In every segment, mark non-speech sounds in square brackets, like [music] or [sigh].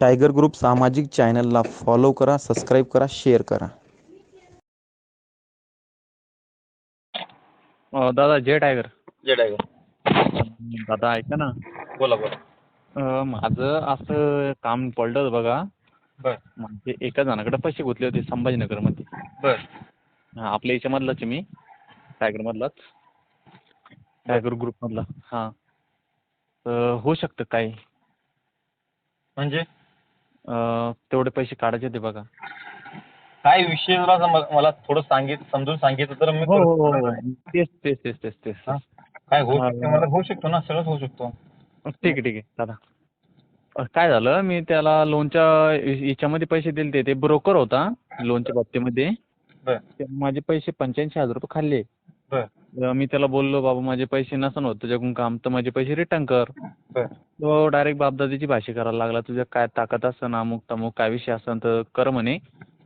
Tiger group सामाजिक चॅनलला follow करा सबस्क्राईब करा शेअर करा. अ, दादा जे टायगर. जे टायगर. दादा ऐका ना. बोला बोला. अ, माझं असं काम पडलं होतं बघा. बर. म्हणजे एका जणाकडे पैसे गुंतले होते संभाजीनगरमध्ये. बर. हा, आपल्या याच्यामधलाच आहे मी टायगरमधलाच. टायगर ग्रुपमधला. हां. तर होऊ शकतं काय म्हणजे? अ, तेवढे पैसे काढायचे होते बघा. काय विषय म- मला थोडं सांगित समजून सांगितलं तर मी हो हो हो. हो. तेच तेच तेच तेच तेच हा? काय होऊ शकतं. मला होऊ शकतो ना सगळंच होऊ शकतो. ठीक आहे ठीक आहे. दादा अ, काय झालं मी त्याला लोनच्या याच्यामध्ये पैसे दिले ते ब्रोकर होता लोनच्या बाबतीमध्ये. बर. माझे पैसे पंच्याऐंशी हजार रुपये खाल्ले. तर मी त्याला बोललो बाबा माझे पैसे नसन होत तुझ्याकडून काम तर माझे पैसे रिटर्न कर. तो डायरेक्ट बापदादीची भाषा करायला लागला तुझ्या काय ताकद असन अमुक तमुक काय विषय असन तर कर म्हणे.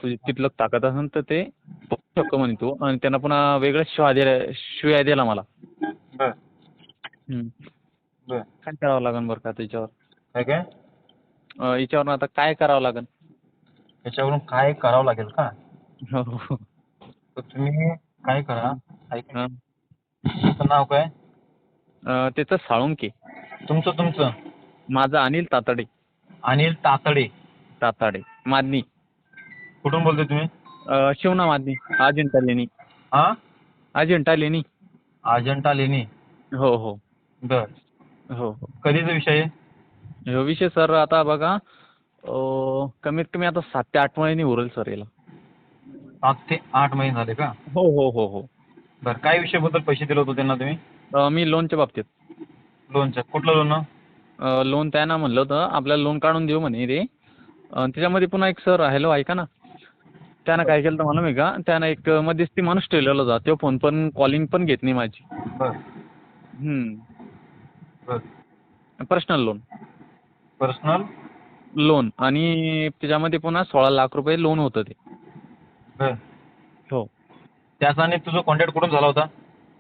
तुझी तिथलं ताकद असन तर ते शकतो म्हणे तू. आणि त्यांना पुन्हा वेगळ्या शिवाय दिल्या शिवाय दिला मला. काय करावं लागेल बरं का त्याच्यावर काय याच्यावर आता काय करावं लागेल याच्यावरून काय करावं लागेल का? हो. तुम्ही काय करा? ऐका हा. तुमचं नाव काय? अ, त्याचं साळुंके. तुमचं तुमचं? माझं अनिल तातडे. अनिल तातडे. ताताडे. मादनी. कुठून बोलतोय तुम्ही? अ, शिवना मादनी. अजिंठा लेणी. हा? अजिंठा लेणी. अजंठा लेणी. हो हो. बर. हो. हो कधीचा विषय? आहे ह्यो विषय सर आता बघा अ, कमीत कमी आता सात ते आठ महिने उरेल सर याला. सात ते आठ महिने झाले का? हो हो हो हो. बर काय विषयाबद्दल पैसे दिले होते त्यांना तुम्ही? अ, मी लोनच्या बाबतीत. लोनचं कुठलं लोन? लोन त्यांना म्हणलं होतं आपल्याला लोन काढून देऊ म्हणे ते अ, त्याच्यामध्ये पुन्हा एक सर हॅलो ऐका ना. त्यानं काय केलं मला मी का त्यानं एक मध्यस्थी माणूस ठेवलेला होता तो फोन पण कॉलिंग पण घेत नाही माझी. बर. हम्म. बर. पर्सनल लोन पर्सनल लोन आणि त्याच्यामध्ये पुन्हा सोळा लाख रुपये लोन होतं ते. बर हो. त्याचा आणि तुझा कॉन्टॅक्ट कुठून झाला होता?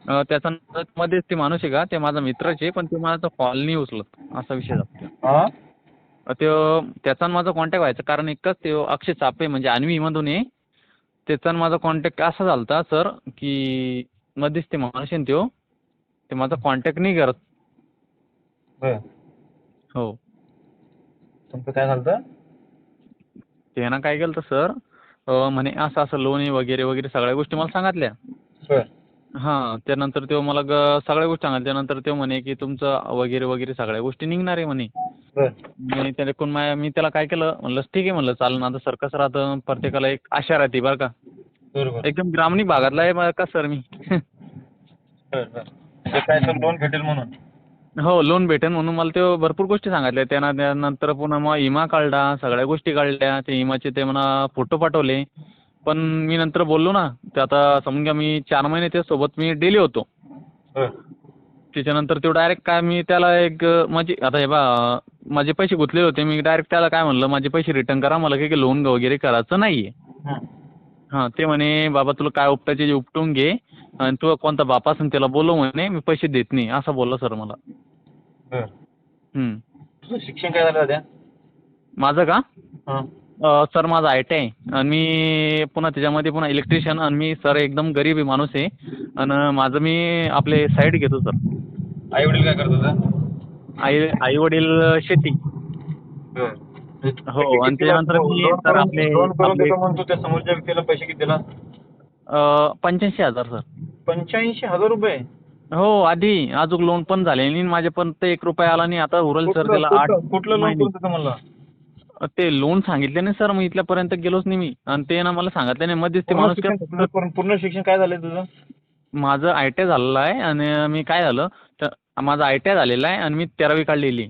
अ, त्याचा न- मध्येच ते माणूस आहे का? ते माझा मित्रच आहे पण ते माझा कॉल नाही उचलत असा विषय झाला हा त्यो त्याचा आणि माझा कॉन्टॅक्ट व्हायचा कारण एकच ते अक्षय चापे म्हणजे अन्वीमधून आहे. त्याचा आणि माझा कॉन्टॅक्ट असा झाला होता सर की मध्येच ते माणूस आहे ना त्यो ते माझा कॉन्टॅक्ट नाही करत. बर. हो. तुमचं काय झालं त्यानं काय केलं सर म्हणे असं असं लोन आहे वगैरे वगैरे सगळ्या गोष्टी मला सांगितल्या. बर. हां त्यानंतर तो मला ग सगळ्या गोष्टी सांगितल्या. त्यानंतर तो म्हणे की तुमचं वगैरे वगैरे सगळ्या गोष्टी निघणार आहे म्हणे. बर. मी त्याच्याकडून मा मी त्याला काय केलं? म्हणलं ठीक आहे म्हणलं चालेल ना आता सर कसं राहतं. प्रत्येकाला एक आशा राहते बरं का. बरोबर. एकदम ग्रामीण भागातला आहे बरं का सर मी? बर बर. ते काय तर लोन भेटेल म्हणून? हो लोन भेटेल म्हणून मला ते भरपूर गोष्टी सांगितल्या. त्यानं त्यानंतर पुन्हा मग विमा काढला सगळ्या गोष्टी काढल्या. ते विमाचे ते म्हणा फोटो पाठवले. पण मी नंतर बोललो ना ते आता समजून घ्या मी चार महिने त्यासोबत मी डेली होतो. त्याच्यानंतर तो डायरेक्ट काय मी त्याला एक माझे आता हे बा माझे पैसे गुंतलेले होते. मी डायरेक्ट त्याला काय म्हणलं माझे पैसे रिटर्न करा. मला काही लोन वगैरे करायचं नाही आहे हं. ते म्हणे बाबा तुला काय उपटायचे उपटून घे. आणि तू कोणता बाप असेल त्याला बोलव म्हणे. मी पैसे देत नाही. असं बोलला सर मला. बर. तुझं शिक्षण काय झालं त्या माझं का? हं. अ, सर माझं आय टी आहे आणि मी पुन्हा त्याच्यामध्ये पुन्हा इलेक्ट्रिशियन आणि मी सर एकदम गरीब आहे माणूस आहे. आणि माझं मी आपले साईड घेतो सर. आई वडील काय करत होतं? आई आई वडील शेती. बर. हो, आणि त्याच्यानंतर मी तर करून- आपले- लोन करून आपले- देतो म्हणतो त्या समोरच्या व्यक्तीला पैसे किती दिला? पंच्याऐंशी हजार सर. पंच्याऐंशी हजार रुपये? हो आधी अजून लोन पण झाले नाही माझे पण ते एक रुपया आला नाही. आता उरल सर त्याला आठ कुठलं लोन महिने. म्हणला ते लोन सांगितले नाही सर मी इथल्यापर्यंत गेलोच नाही मी. आणि ते ना मला सांगितलं नाही. मध्येच ते पूर्ण माणूस शिक्षण- काय- पूर्ण- पूर्ण शिक्षण काय झालंय तुझं? माझं आय टी आय झालेलं आहे आणि मी काय झालं? तर माझं आय टी आय झालेलं आहे आणि मी तेरावी काढलेली.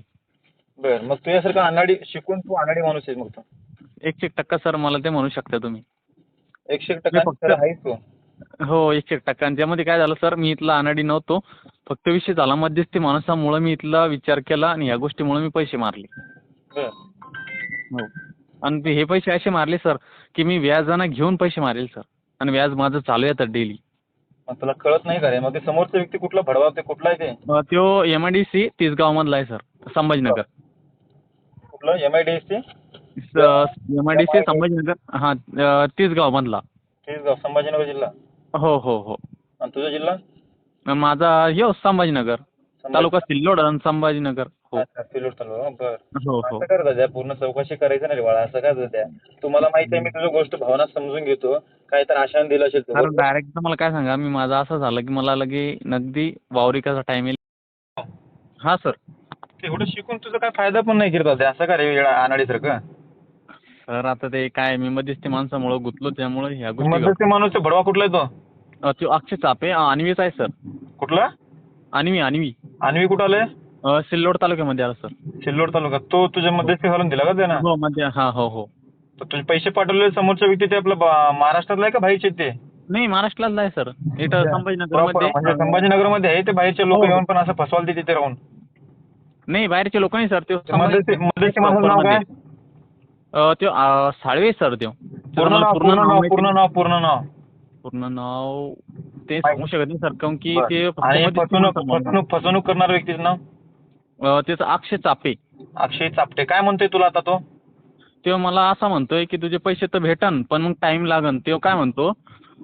बर मग तुझ्यासारखं अनाडी शिकून तू अनाडी माणूस आहे मग तू. एकशे एक टक्का सर मला ते म्हणू शकता तुम्ही. एकशे एक टक्का फक्त- तर आहेस तू. हो एकशे एक टक्का आणि त्यामध्ये काय झालं सर मी इथला अनाडी नव्हतो. फक्त विषय झाला मध्यस्थी माणसामुळं मी इथला विचार केला आणि ह्या गोष्टीमुळे मी पैसे मारले. बर. हो. आणि ते हे पैसे असे मारले सर की मी व्याजानं घेऊन पैसे मारेल सर. आणि व्याज माझं चालू आहे आता डेली. मग तुला कळत नाही का रे? मग ते समोरचा व्यक्ती कुठला भडवा ते कुठला आहे ते? तो एम आय डी सी तिसगावमधला आहे सर. संभाजीनगर. कुठलं? M I D S T M I D C Sambhajinagar. हां संभाजीनगर जिल्हा. हो हो हो. आणि तुझा जिल्हा? माझा यो संभाजीनगर. संभाजी- तालुका सिल्लोड आणि संभाजीनगर. हो. अच्छा, सिल्लोड तालुका बरं. हो हो. असं पूर्ण चौकशी करायचं नाही रे बाळा असं काय दादा तुम्हाला माहिती आहे मी तुझी गोष्ट भावना समजून घेतो. काय तर आशान दिलं असेल तू. डायरेक्ट मला काय सांगा मी माझं असं झालं की मला लगे नगदी वावरिकाचा टाइम येईल. हां. सर एवढं शिकून तुझा काय फायदा पण नाही करत असं का रे अनाडीसारखं सर आता ते काय मी मध्येच ते माणसामुळं गुंतलो त्यामुळे ह्या गोष्टी मध्यस्थी माणूस तो भडवा कुठला आहे तो? अं, तो अक्षय चापे अं, आणवीच आहे सर. कुठला? आणवी आणवी आणवी कुठं आले अं, सिल्लोड तालुक्यामध्ये आला सर. सिल्लोड तालुका तो तुझ्या मध्यस्थी घालून दिला का त्यानं? हो मध्ये हां हो हो. तर तुझे पैसे पाठवलेले समोरच्या व्यक्ती ते आपलं बा- महाराष्ट्रातला आहे का बाहेरचे ते? नाही महाराष्ट्रातला आहे सर. इथं Proper, संभाजीनगरमध्ये म्हणजे संभाजीनगरमध्ये आहे ते बाहेरचे लोक हो. येऊन पण असं फसवाल तिथे राहून. नाही बाहेरचे लोक नाही सर. ते मध्यस्थी मध्यस्थी माणसाचं नाव काय? त्यो साळवे सर त्यो. पूर्ण नाव पूर्ण नाव पूर्ण नाव पूर्ण नाव. पूर्ण नाव ते सांगू शकत नाही सर कारण की ते फसवणूक. फसवणूक फसवणूक करणाऱ्या व्यक्तीचं नाव? अं, त्याचं अक्षय चापे. अक्षय चापटे. काय म्हणतोय तुला आता तो? तो मला असा म्हणतोय की तुझे पैसे तर भेटन पण मग टाइम लागन. तो काय म्हणतो?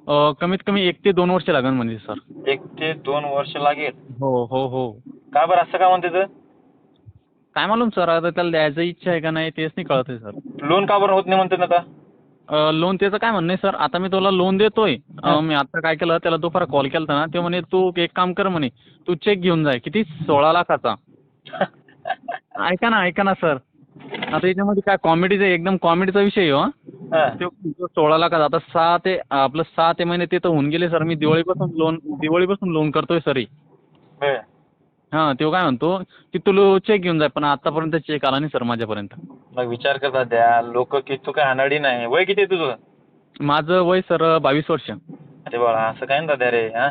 अं, कमीत कमी एक ते दोन वर्ष लागन म्हणजे सर. एक ते दोन वर्ष लागेल. हो हो हो. का बरं? असं का म्हणते तर काय मालूम सर आता त्याला द्यायचं इच्छा आहे का नाही तेच नाही कळत आहे सर. लोन का बरं होत नाही म्हणते ना आता लोन त्याचं काय म्हणणं आहे सर आता मी तुला लोन देतोय. अं, मी आता काय केलं त्याला दुपारा कॉल केला ना ते म्हणे तू एक काम कर म्हणे तू चेक घेऊन जाय किती? सोळा लाखाचा. [laughs] ऐका ना ऐका ना सर. आता याच्यामध्ये काय कॉमेडीचं एकदम कॉमेडीचा विषय आहे हो हा. तो तो सोळा लाखाचा आता सहा ते आपलं सहा ते महिने ते तर होऊन गेले सर मी दिवाळीपासून लोन दिवाळीपासून लोन करतोय सर हे. हां तो काय म्हणतो की तू चेक घेऊन जाय पण आतापर्यंत चेक आला नाही सर माझ्यापर्यंत. मग विचार करतात द्या लोक की तू काय अनाडी नाही. वय किती आहे तुझं? माझं वय सर बावीस वर्ष. अरे बाळा असं काय ना दादा रे हा?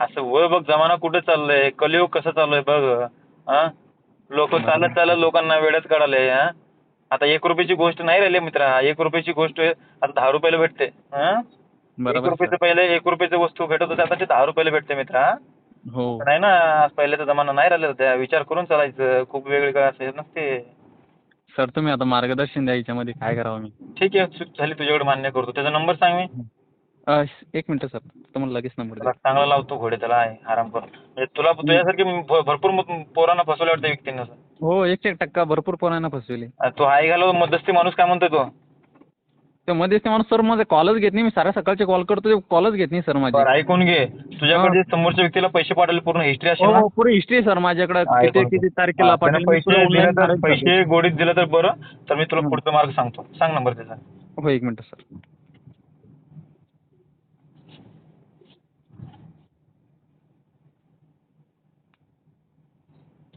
असं वय बघ जमाना कुठे चाललंय कलियुग कसं चाललंय बघ हा? लोक चालत चालत लोकांना वेळच काढाले हा? आता एक रुपयाची गोष्ट नाही राहिली मित्रा एक रुपयाची गोष्ट आता दहा रुपयाला भेटते हा? एक बरोबर रुपयाचं. पहिले एक रुपयाची वस्तू भेटत होती आता ते दहा रुपयाला भेटते मित्रा हो. नाही ना आज पहिल्याचा जमाना नाही राहिलेला त्या. विचार करून चालायचं. खूप वेगळे काय असं नसते. सर तुम्ही आता मार्गदर्शन द्या याच्यामध्ये. काय करावं मी? ठीक आहे. चूक झाली तुझ्याकडे मान्य करतो. त्याचा नंबर सांग मी. अं, एक मिनिट सर. तुम्हाला लगेच नंबर चांगला लावतो घोडे त्याला. आहे आराम कर. म्हणजे तुला तुझ्यासारखी भ- भरपूर पोरांना फसवल्या वाटतं व्यक्तींना हो एक एक टक्का भरपूर पोरांना फसविले. तो हाय घालव मध्यस्थी माणूस काय म्हणतोय तो? ते मध्ये ते माणूस सर माझे कॉलच घेत नाही मी साऱ्या सकाळचे कॉल करतो ते कॉलच घेत नाही सर माझे. बरं ऐकून घे. तुझ्याकडे समोरच्या व्यक्तीला पैसे पाठवले पूर्ण हिस्ट्री असेल ना? हो पुरी हिस्ट्री सर माझ्याकडे. किती. किती तारखेला हा, त्यानं पाठवले मी पैसे पुरं दिले online तर arrange करतो. पैसे गोडीत दिलं तर बरं तर मी तुला हं. पुढचा मार्ग सांगतो. सांग नंबर त्याचा. हो एक मिनिट सर.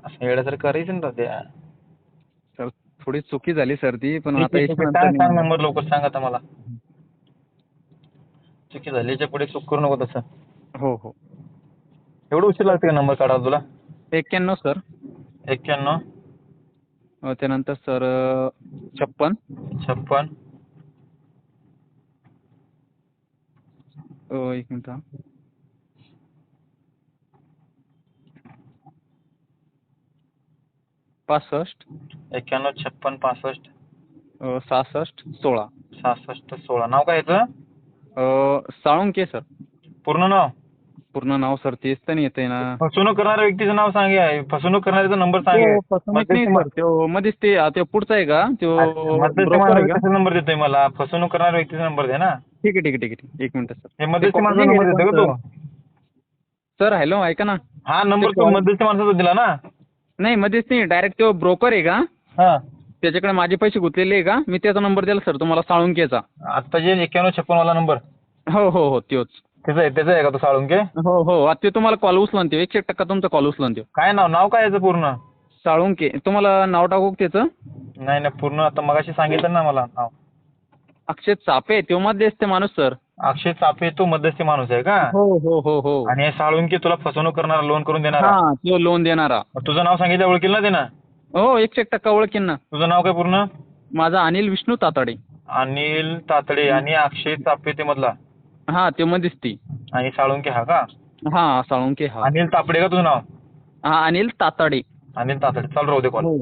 असं येण्यासारखं करायचं ना त्या थोडी चुकी झाली सर ती पण आता सांग. नंबर लवकर सांग आता मला. चुकी झाली याच्यापुढे चूक करू नको तसं हो हो. एवढं उशीर लागते का नंबर काढायला तुला? एक्क्याण्णव सर एक्क्याण्णव. त्यानंतर सर छप्पन. छप्पन. एक मिनिट पासष्ट. एक्क्याण्णव छप्पन पासष्ट. अं, सहासष्ट सोळा. सहासष्ट सोळा. नाव काय याचं अं, साळुंके सर. पूर्ण नाव? पूर्ण नाव सर. तेच तर नाही येतंय ना. फसवणूक करणाऱ्या व्यक्तीचं नाव सांगे आहे फसवणूक करणाऱ्याचा नंबर सांगे तो फसवणूक नाही सर तो मध्येच ते ते पुढचा आहे का? तो broker आहे का? नंबर देतोय मला. फसवणूक करणाऱ्या व्यक्तीचा नंबर दे ना. ठीक आहे ठीक आहे ठीक आहे. एक मिनिट सर. हे मध्यस्थी ते माणसाचा नंबर देतोय का तू? सर हॅलो ऐका ना. हा नंबर ते तू call- मध्यस्थी माणसाचा दिला ना. नाही मध्येच नाही. डायरेक्ट तो ब्रोकर आहे का? हा. त्याच्याकडे माझे पैसे गुंतलेले आहे का? मी त्याचा नंबर दिला सर तुम्हाला साळुंकेचा आता जे एक्क्याण्णव छप्पन वाला नंबर हो हो हो त्योच त्याचा आहे त्याचा आहे का तो साळुंके हो हो. आता ते तुम्हाला कॉल उचलन ते एकशे एक टक्का तुमचा कॉल उचलन त्यो काय नाव नाव काय याचं पूर्ण? साळुंके तुम्हाला नाव टाकू का त्याचं? नाही नाही पूर्ण आता मगाशी सांगितलं ना मला. नाव. अक्षय चापे तो मध्ये असते माणूस सर अक्षय चापे तो मध्यस्थी माणूस आहे का? हो हो हो हो. आणि हे साळुंके तुला फसवणूक करणारा लोन करून देणारा? हा तो लोन देणारा. मग तुझं नाव सांगितलं ओळखील ना ना हो एकशे एक टक्का ओळखीन ना. तुझं नाव काय पूर्ण? माझा अनिल विष्णू ताताडे. अनिल तातडे आणि अक्षय चापे ते मधला? हा ते मध्येच ती. आणि साळुंके हा का? हा साळुंके हा. अनिल तापडे का तुझं नाव? हा अनिल ताताडे. अनिल तातडे. चाल राहू दे कॉल हो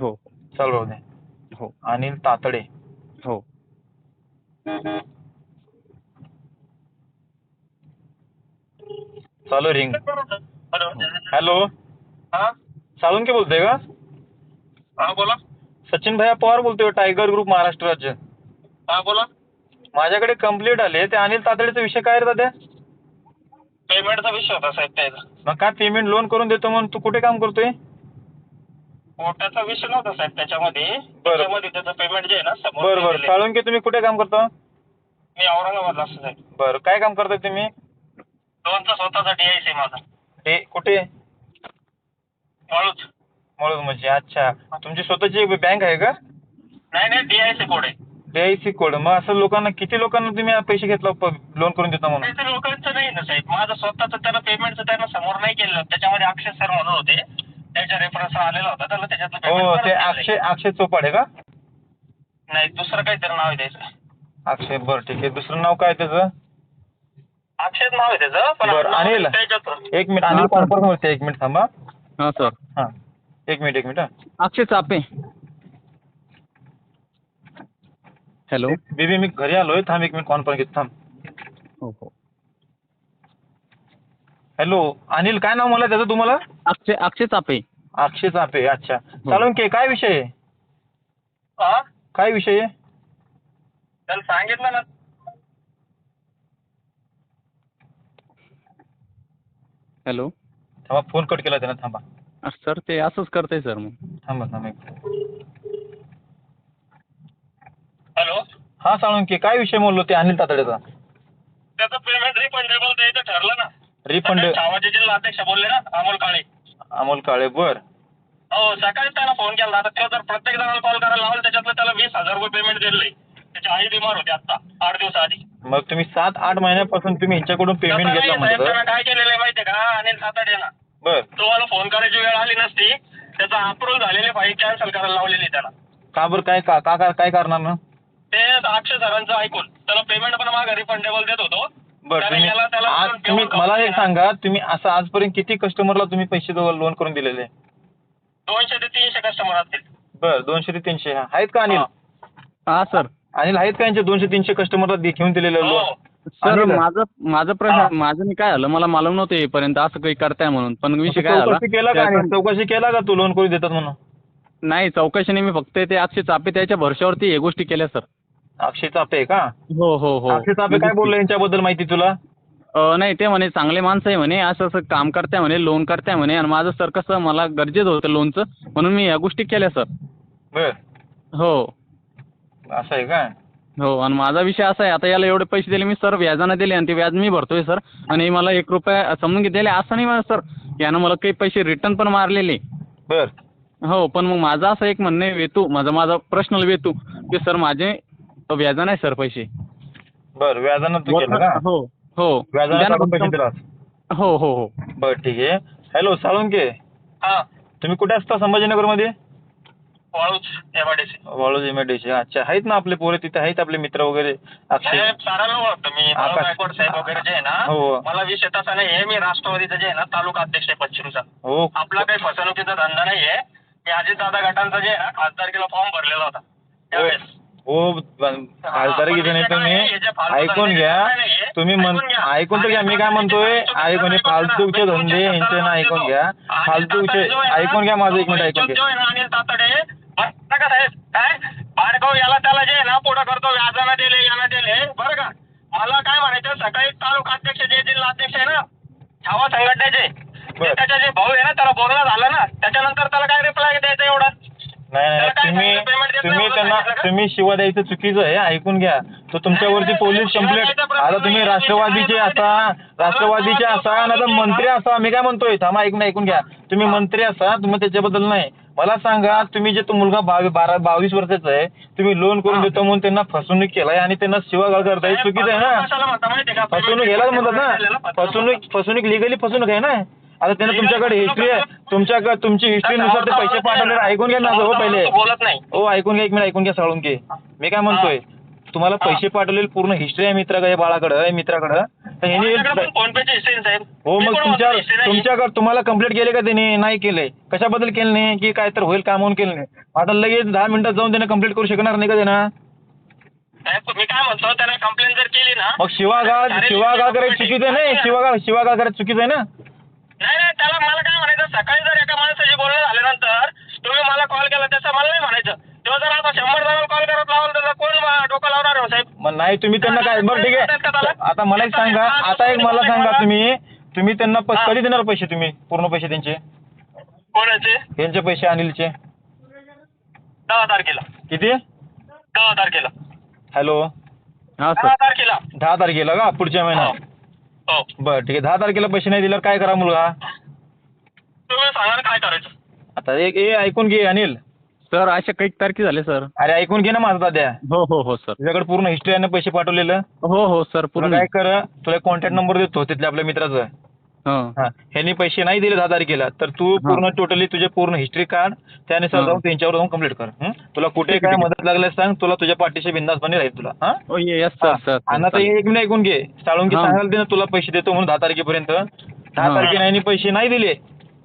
हो. चाल राहू दे. हो. अनिल तातडे. हो. चालू रिंग. हॅलो. हॅलो हा साळुंके बोलतोय का? हा बोला. सचिन भैया पवार बोलतोय टायगर ग्रुप महाराष्ट्र राज्य. हा बोला. माझ्याकडे कंप्लीट आले. ते अनिल तातडेचा विषय काय रे दादा? पेमेंटचा विषय होता साहेब त्याचा. मग काय पेमेंट लोन करून देतो म्हणून तू कुठे काम करतोय? कोर्टाचा विषय नव्हता साहेब त्याच्यामध्ये. त्याच्यामध्ये त्याचं पेमेंट जे आहे ना समोर बरं बरं. साळुंके तुम्ही कुठे काम करता? मी औरंगाबादला असतो साहेब. बरं. काय काम करताय तुम्ही? दोनचा स्वतःचा डीआयसी माझा. ते कुठे? वाळूच म्हणून म्हणजे अच्छा. तुमची स्वतःची बँक आहे का? नाही नाही डीआयसी कोड आहे. डीआयसी कोड मग असं लोकांना किती लोकांना तुम्ही पैसे घेतला लोन करून देता म्हणून? त्याचं लोकांचं नाही ना साहेब. माझं स्वतःचं त्यानं पेमेंटचं त्यानं समोर नाही केलं. त्याच्यामध्ये अक्षय सर म्हणून होते. त्याच्या रेफरन्स आलेला होता. त्याला त्याच्यातलं हो ते. अक्षय अक्षय चोपाडे का? नाही दुसरं काहीतरी नाव आहे त्याचं. अक्षय बरं ठीक आहे. दुसरं नाव काय त्याचं? अक्षयच नाव आहे त्याचं पण बरं, नाव अनिल. एक मिनिट अनिल कॉन्फरन्स वरती एक मिनिट थांबा. हां सर. हां. एक मिनिट एक मिनिट हां. अक्षय चापे. हॅलो. बेबी मी घरी आलोय. थांब एक मिनिट कॉन्फरन्स घेतो थांब. हो हो. हॅलो अनिल काय नाव मला त्याचं तुम्हाला? अक्षय अक्षय चापे. अक्षय चापे अच्छा. चालून के काय विषय आहे? हा? काय विषय आहे? त्याला सांगितलं ना. हॅलो. थांबा फोन कट केला त्यानं थांबा. सर ते असंच करतंय सर मग. थांबा थांबा. हॅलो. हा साळुंके काय विषय बोललो ते अनिल तातडेचा? त्याचं पेमेंट रिफंडेबल द्यायचं ठरलं ना. रिफंड सकाळी छावाचे जिल्हा अध्यक्ष बोलले ना अमोल काळे. अमोल काळे बर. हो सकाळी त्याला फोन केला. आता तो जर प्रत्येक जणाला कॉल करायला लावला त्याच्यातलं त्याला वीस हजार रुपये पेमेंट दिले त्याची आई बिमार होती आता आठ दिवस आधी मग तुम्ही सात आठ महिन्यापासून तुम्ही यांच्याकडून पेमेंट तसं घेतलं नाही साहेब, त्यानं म्हणतो काय केलेलं आहे माहितीये का? अनिल साताडे ना बर. तुम्हाला फोन करायची वेळ आली नसती त्याचा अप्रूव्ह झालेली फाईल कॅन्सल करायला लावलेली त्याला. का बरं? काय का का- काय करणार ना? ते अक्षय सरांचं ऐकून. त्याला पेमेंट पण मागे रिफंडेबल देत होतो. बर त्याने तुम्ही त्याला आज तुम्ही मला करून एक सांगा तुम्ही असं आजपर्यंत किती कस्टमरला तुम्ही पैसे लोन करून दिलेले दोनशे ते तीनशे कस्टमर असतील. बर दोनशे ते तीनशे हा. आहेत का अनिल? हा. हां सर. अनिल आहेत का यांचे दोनशे तीनशे कस्टमरला घेऊन दिलेलं हो. Loan sir. माझं माझं. प्रश्न माझं मी काय झालं मला मालूम नव्हतं येईपर्यंत असं काही करताय म्हणून. पण विषय काय झाला? चौकशी केला का त्या- अनिल चौकशी केला का तू लोन करून देतात म्हणून? नाही चौकशीने मी फक्त ते अक्षय चापे त्याच्या भरशावरती हे गोष्टी केल्या सर. अक्षय चापे आहे का? हो हो हो. अक्षय चापे काय बोललो यांच्याबद्दल माहिती तुला? अं, नाही ते म्हणे चांगले माणसं आहे म्हणे असं असं काम करताय म्हणे लोन करताय म्हणे आणि माझं सर कसं मला गरजेचं होतं लोनचं म्हणून मी या गोष्टी केल्या सर. बर. हो. असं आहे का? हो आणि माझा विषय असा आहे आता याला एवढे पैसे दिले मी सर व्याजानं दिले आणि ते व्याज मी भरतोय सर. आणि मला एक रुपया समजून घेतलेले असं नाही मला सर. यानं मला काही पैसे रिटर्न पण मारलेले. बर. हो पण मग माझं असं एक म्हणणं आहे वेतू माझा माझा पर्सनल वेतू की सर माझे व्याजा नाही सर पैसे. बर व्याजानं तू केलं का? हो हो. व्याजानं द्या ना काढून पैसे दिलास? हो हो हो. बर ठीक आहे. हॅलो साळुंके. हा. तुम्ही कुठे असता संभाजीनगरमध्ये? वाळूच एमआयडीसी वाळूज एमआयडीसी अच्छा. आहेत ना आपले पोरे तिथे? आहेत आपले मित्र वगैरे? अक्षय? साहेब सारांना ओळखतो मी. आकाश. गायकवाड साहेब वगैरे जे आहे हो. ना मला विषय तसा नाही आहे मी राष्ट्रवादीचं जे आहे ना तालुका अध्यक्ष आहे पश्चिमचा. हो. आपला काही फसवणुकीचा धंदा नाही आहे. मी अजितदादा गटांचा जे आहे ना खासदारकीला फॉर्म भरलेला होता. त्यावेळेस. हो खासदार नाही तुम्ही. हे ऐकून घ्या. नाहीये, तुम्ही म्हण ऐकून तर घ्या. मी काय म्हणतोय ऐकून हे फालतूचे धंदे यांचे ना ऐकून घ्या. फालतूचे ऐकून घ्या माझं एक मिनिट ऐकून घ्या. अनिल तातडे बरं का साहेब काय याला त्याला जे ना पुढं करतो व्याजानं दिले यानं दिले बरं का मला काय म्हणायचं सकाळी तालुका अध्यक्ष जे जिल्हा अध्यक्ष आहे ना छावा संघटनेचे ते बरं. त्याचे जे भाऊ आहे ना त्याला बोलणं झालं ना त्याच्यानंतर त्याला काय रिप्लाय द्यायचा एवढा नाही नाही त्याला काय तुम्ही सांगितलं, payment देत नाही तुम्ही म्हणून त्यांना सांगितलं का? तुम्ही शिवा द्यायचं चुकीचं आहे ऐकून घ्या तो तुमच्यावरती पोलीस कंप्लेंट आता तुम्ही राष्ट्रवादीचे असा राष्ट्रवादीचे असा तर शिवा मंत्री असा मी काय म्हणतोय? थांबा ऐकून ऐकून घ्या. तुम्ही मंत्री असा तुम्ही त्याच्याबद्दल नाही. मला सांगा तुम्ही जे तो मुलगा बावी बारा बावीस वर्षाचा आहे तुम्ही लोन करून देतो म्हणून त्यांना फसवणूक केलाय आणि त्यांना शिवागाळ करताय. साहेब, चुकीचं आहे ना? फसवणूक ह्यालाच म्हणतात ना? फसवणूक फसवणूक लिगली फसवणूक आहे ना? आता त्यांना तुमच्याकडे हिस्ट्री आहे. तुमच्याकडे तुमची हिस्ट्रीनुसार ते पैसे पाठवले ऐकून घ्या ना हो पहिले. हो ऐकून घ्या एक मिनिट ऐकून घ्या साळून घे मी काय म्हणतोय? तुम्हाला पैसे पाठवलेली पूर्ण हिस्ट्री आहे मित्राकडे बाळाकडं मित्राकडं. तर ह्याने माझ्याकडे पण फोन पेची हिस्ट्री साहेब. हो मग तुमच्या. तुमच्याकडे तुम्हाला कंप्लीट केले का त्याने? नाही केले. कशाबद्दल केलं नाही? की काय तर होईल काम म्हणून केलं नाही. आता लगेच दहा मिनिटात जाऊन त्याने कंप्लीट करू शकणार नाही का त्यानं? मी काय म्हणतो त्याने कंप्लेंट जर केली ना मग शिवागाळ शारीरिक शिवागाळ करायचं चुकीचं आहे नाही. शिवागाळ शिवागाळ करायचं चुकीचं आहे ना? नाही नाही त्याला मला काय म्हणायचं? सकाळी जर एका माणसाशी बोलणं झाल्यानंतर तुम्ही मला कॉल केला त्याचं मला नाही म्हणायचं. तो जर आता शंभर जणांना कॉल करत लावला तर कोण डोकं लावणार हो साहेब? मग नाही तुम्ही त्यांना काय बरं ठीक आहे. आता मला एक सांगा आता एक मला सांगा तुम्ही. तुम्ही त्यांना प- कधी देणार पैसे तुम्ही? पूर्ण पैसे त्यांचे? कोणाचे? यांचे पैसे अनिलचे. दहा तारखेला. किती? दहा तारखेला. हॅलो. हां दहा सर तारखेला. दहा तारखेला का? पुढच्या हो. महिन्यात? हो. बरं ठीक आहे. दहा तारखेला पैसे नाही दिल्यावर काय करा मुलगा? तुम्ही सांगा ना काय करायचं. आता एक ए ऐकून घे अनिल. सर अशा काही तारखे झाले सर. अरे ऐकून घे ना माझा दाद्या. हो हो हो सर. तुझ्याकडे पूर्ण हिस्ट्री आहे ना पैसे पाठवलेलं? हो हो सर तुला पूर्ण काय कर तुला कॉन्टॅक्ट नंबर देतो तिथल्या आपल्या मित्राचं. हां. हा. ह्यांनी पैसे नाही दिले दहा तारखेला तर तू पूर्ण टोटली तुझे पूर्ण हिस्ट्री काढ त्यानुसार हा. जाऊन त्यांच्यावर जाऊन कंप्लीट कर. हं? तुला कुठे ठीक काय आहे, मदत लागल्यास सांग तुला तुझ्या पाठीशी बिंदासपणे राहील तुला. हा? ओ येस सर सर आणि आता एक मिनिट ऐकून घे. साळुंकी हा. सांगायला दे ना तुला पैसे देतो म्हणून दहा तारखेपर्यंत. दहा हा. तारखेला यांनी पैसे नाही दिले.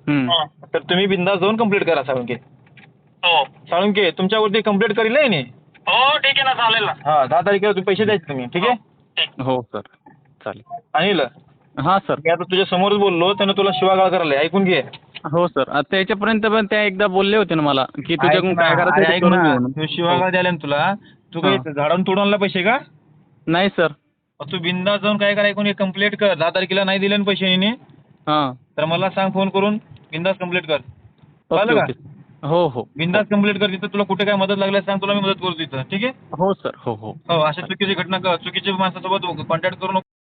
हो तर तुम्ही बिंदास जाऊन कंप्लीट करा साळुंके. हो. साळुंके तुमच्यावरती कंप्लीट करील नाही नी? हो ठीक आहे ना चालेल ना. हा दहा तारखेला तुम्ही पैसे द्यायचे तुम्ही ठीक आहे? ठीक. हो सर. चालेल. अनिल? हां सर. मी आता तुझ्या समोरच बोललो त्यानं तुला शिवागाळ करायला ऐकून घे. हो सर. आता याच्यापर्यंत पण त्या एकदा बोलले होते ना मला की तुझ्याकडून काय करायचं ते करून म्हणून. तू शिवागाळ द्यायला ना तुला. तू काही हा. झाडावरून तोडून आणला पैसे का? नाही सर. मग तू बिंदास जाऊन काय करा ऐकून कंप्लीट कर. दहा तारखेला नाही दिले ना पैसे यांनी हां. तर मला सांग फोन करून. बिंदास कंप्लीट कर. ओके कळलं का? ओके. हो हो. बिंदास कंप्लीट कर तिथं तुला कुठे काय मदत लागल्यास सांग तुला मी मदत करू तिथं. ठीक आहे? हो सर. हो हो. हो अशा चुकीची घटना क- चुकीच्या माणसासोबत कॉन्टॅक्ट करू नको.